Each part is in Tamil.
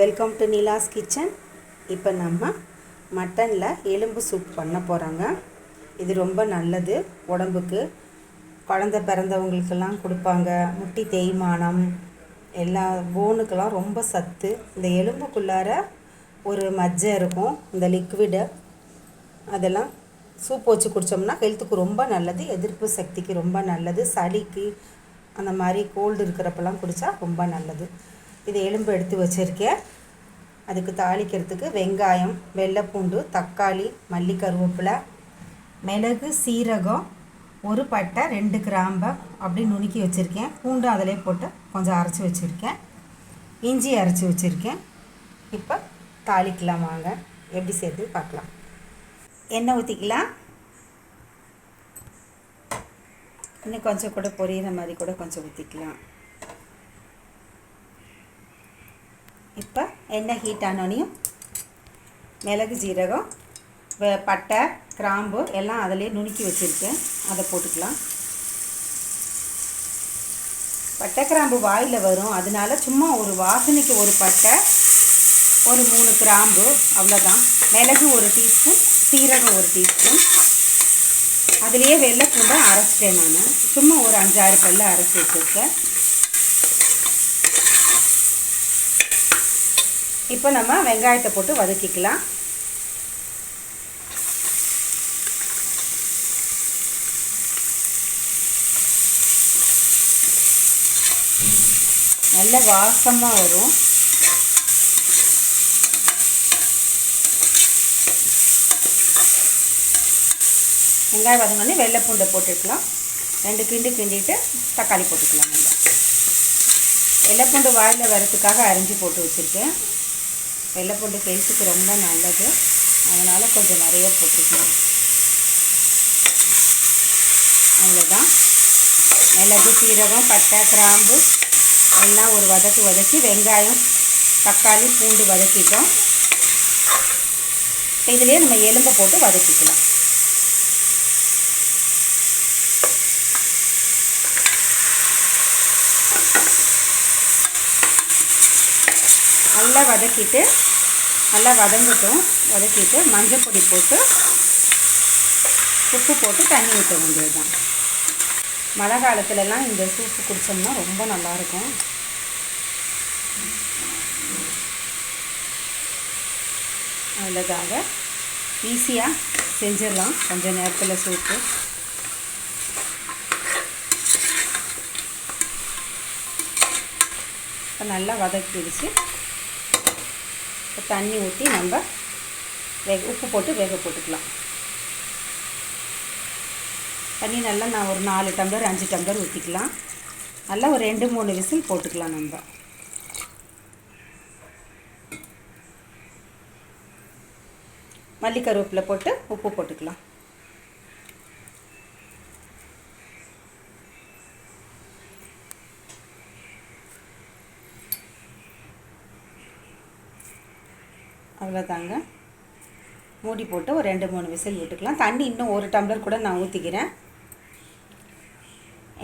வெல்கம் டு நிலாஸ் கிச்சன் இப்போ நம்ம மட்டனில் எலும்பு சூப் பண்ண போகிறோங்க இது ரொம்ப நல்லது. உடம்புக்கு குழந்த பிறந்தவங்களுக்கெல்லாம் கொடுப்பாங்க. முட்டி தேய்மானம் எல்லா போனுக்கெல்லாம் ரொம்ப சத்து. இந்த எலும்புக்குள்ளார ஒரு மஜ்ஜை இருக்கும். இந்த லிக்விடு அதெல்லாம் சூப் வச்சு குடித்தோம்னா ஹெல்த்துக்கு ரொம்ப நல்லது. எதிர்ப்பு சக்திக்கு ரொம்ப நல்லது. சளிக்கு அந்த மாதிரி கோல்டு இருக்கிறப்பெல்லாம் குடித்தா ரொம்ப நல்லது. இது எலும்பு எடுத்து வச்சுருக்கேன். அதுக்கு தாளிக்கிறதுக்கு வெங்காயம் வெள்ளைப்பூண்டு தக்காளி மல்லி கருவேப்பிலை மிளகு சீரகம் ஒரு பட்டை ரெண்டு கிராம்பை அப்படி நுணுக்கி வச்சுருக்கேன். பூண்டு அதிலே போட்டு கொஞ்சம் அரைச்சி வச்சுருக்கேன். இஞ்சி அரைச்சி வச்சுருக்கேன். இப்போ தாளிக்கலாம் வாங்க. எப்படி சேர்த்து பார்க்கலாம். எண்ணெய் ஊற்றிக்கலாம் இன்னும் கொஞ்சம் கூட பொரியிற மாதிரி கூட கொஞ்சம் ஊற்றிக்கலாம் இப்போ எண்ணெய் ஹீட் ஆனோனையும் மிளகு ஜீரகம் பட்டை கிராம்பு எல்லாம் அதிலே நுணுக்கி வச்சுருக்கேன் அதை போட்டுக்கலாம் பட்டை கிராம்பு வாயில் வரும் அதனால சும்மா ஒரு வாசனைக்கு ஒரு பட்டை ஒரு மூணு கிராம்பு அவ்வளோதான் மிளகு ஒரு டீஸ்பூன் சீரகம் ஒரு டீஸ்பூன் அதுலேயே வெள்ளை பூண்டை அரைச்சிட்டேன் நான் சும்மா ஒரு அஞ்சாறு பல்ல அரைச்சி வச்சுருக்கேன் இப்போ நம்ம வெங்காயத்தை போட்டு வதக்கிக்கலாம். நல்ல வாசமாக வரும். வெங்காயம் வதங்கி வெள்ளை பூண்டை போட்டுக்கலாம். ரெண்டு கிண்டு கிண்டிட்டு தக்காளி போட்டுக்கலாம் நல்லா வெள்ளைப்பூண்டு வாயில் வரத்துக்காக அரிஞ்சு போட்டு வச்சுருக்கேன். வெள்ளைப்பூண்டு ஹெல்த்துக்கு ரொம்ப நல்லது. அதனால் கொஞ்சம் நிறைய போட்டுக்கலாம். அவ்வளோதான் மிளகு சீரகம் பட்டை கிராம்பு எல்லாம் ஒரு வதக்கு வதக்கி வெங்காயம் தக்காளி பூண்டு வதக்கிட்டோம். இதுலேயே நம்ம எலும்பை போட்டு வதக்கிக்கலாம். நல்லா வதக்கிட்டு நல்லா வதங்கட்டும். வதக்கிட்டு மஞ்சள் பொடி போட்டு உப்பு போட்டு தண்ணி ஊற்ற வேண்டியது தான் மழை காலத்துலலாம் இந்த சூப்பு குடித்தோம்னா ரொம்ப நல்லாயிருக்கும். அதுக்காக ஈஸியாக செஞ்சிடலாம். கொஞ்ச நேரத்தில் சூப்பு. இப்போ நல்லா வதக்கிடுச்சு. தண்ணி ஊற்றி நம்ம வேக உப்பு போட்டு வேக போட்டுக்கலாம். தண்ணி நல்லா நான் ஒரு நாலு டம்ளர் அஞ்சு டம்ளர் ஊற்றிக்கலாம். நல்லா ஒரு ரெண்டு மூணு விசில் போட்டுக்கலாம் நம்ம. மல்லி கருவேப்பிலை போட்டு உப்பு போட்டுக்கலாம். அவ்வளோதாங்க மூடி போட்டு ஒரு ரெண்டு மூணு விசில் விட்டுக்கலாம். தண்ணி இன்னும் ஒரு டம்ளர் கூட நான் ஊற்றிக்கிறேன்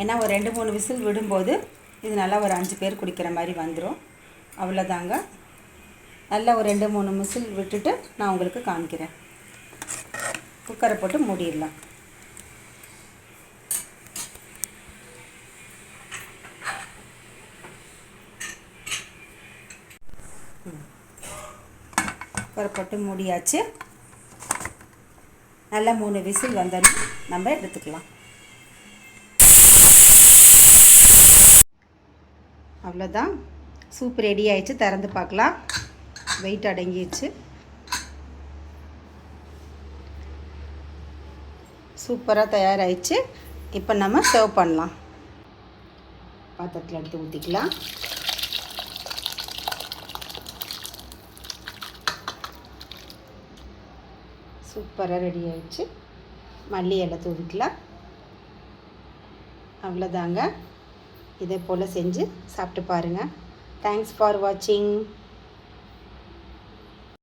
ஏன்னா ஒரு ரெண்டு மூணு விசில் விடும்போது இது நல்லா ஒரு அஞ்சு பேர் குடிக்கிற மாதிரி வந்துடும் அவ்வளோதாங்க நல்லா ஒரு ரெண்டு மூணு விசில் விட்டுட்டு நான் உங்களுக்கு காமிக்கிறேன். குக்கரை போட்டு மூடிடலாம். குக்கரை போட்டு மூடியாச்சு. நல்லா மூணு விசில் வந்தோன்னு நம்ம எடுத்துக்கலாம். அவ்வளோதான். சூப் ரெடி ஆயிடுச்சு. திறந்து பார்க்கலாம். வெயிட் அடங்கிடுச்சு. சூப்பராக தயாராகிடுச்சு இப்போ நம்ம சர்வ் பண்ணலாம். பாத்திரத்தில் எடுத்து ஊற்றிக்கலாம் சூப்பராக ரெடி ஆயிடுச்சு. மல்லி இலை தூவிக்கலாம். அவ்வளோதாங்க. இதே போல் செஞ்சு சாப்பிட்டு பாருங்கள் தேங்க்ஸ் ஃபார் வாட்சிங்